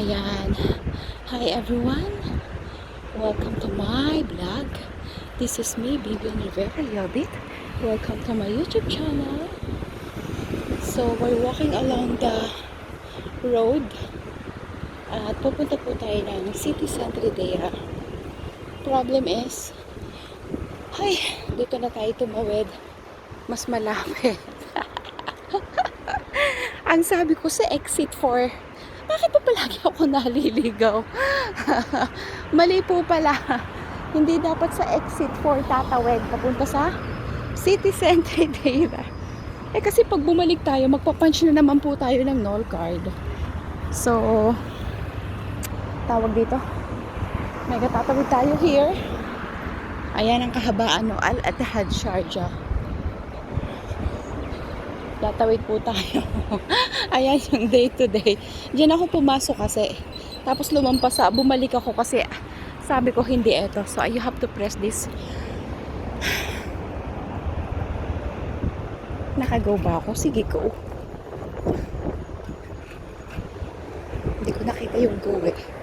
Ayan. Hi everyone. Welcome to my vlog. This is me, Vivian Rivera Yobit. Welcome to my YouTube channel. So, we're walking along the road. At pupunta po tayo ng City Center Deira. Problem is, ay, dito na tayo tumawid. Mas malapit. Ang sabi ko sa exit 4, bakit pa palagi ako naliligaw? Mali po pala. Hindi dapat sa exit 4 tatawid papunta sa City Center Deira. Eh kasi pag bumalik tayo, magpapunch na naman po tayo ng null card. So, tawag dito. Mega tatawid tayo here. Ayan ang kahabaan no, Al-Attihad Sharjah. Tatawid po tayo. Ayan yung day to day. Diyan ako pumasok kasi. Tapos lumampas bumalik ako kasi sabi ko hindi eto. So you have to press this. Nakago ba ako? Sige, go. Hindi ko nakita yung go eh.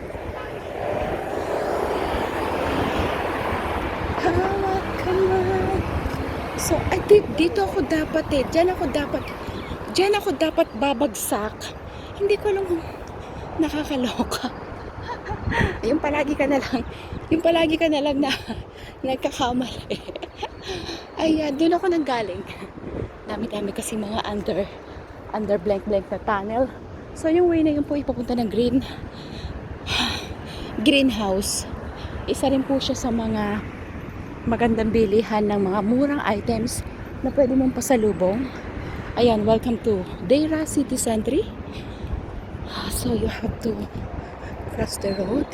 So, ay, di- dito ako dapat eh. Diyan ako dapat, diyan ako dapat babagsak. Hindi ko alam kung nakakaloka. yung palagi ka na lang, yung palagi ka na lang na nagkakamali. Ay, uh, doon ako nanggaling. Dami-dami kasi mga under, under blank-blank na tunnel. So, yung way na yun po ipapunta ng green, greenhouse. Isa rin po siya sa mga magandang bilihan ng mga murang items na pwede mong pasalubong. Ayan, welcome to Deira City Center. So you have to cross the road.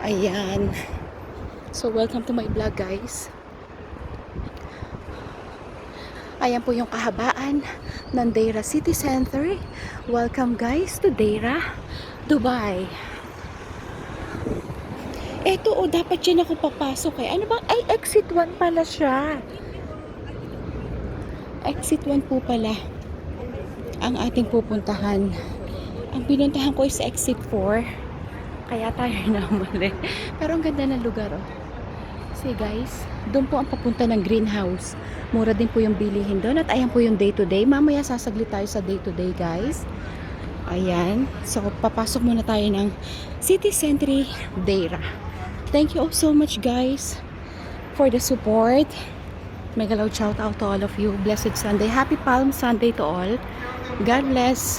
Ayan. So welcome to my vlog guys. Ayan po yung kahabaan ng Deira City Center. Welcome guys to Deira, Dubai. Eto o, dapat dyan ako papasok eh. Ano ba? Ay, exit 1 pala siya. Exit 1 po pala ang ating pupuntahan. Ang pinuntahan ko is exit 4. Kaya tayo namali. Pero ang ganda ng lugar oh. See guys, doon po ang papunta ng greenhouse. Mura din po yung bilihin doon. At ayan po yung day to day. Mamaya sasaglit tayo sa day to day guys. Ayan. So, papasok muna tayo ng City Center Deira. Thank you all so much guys for the support. Mega loud shout out to all of you. Blessed Sunday. Happy Palm Sunday to all. God bless.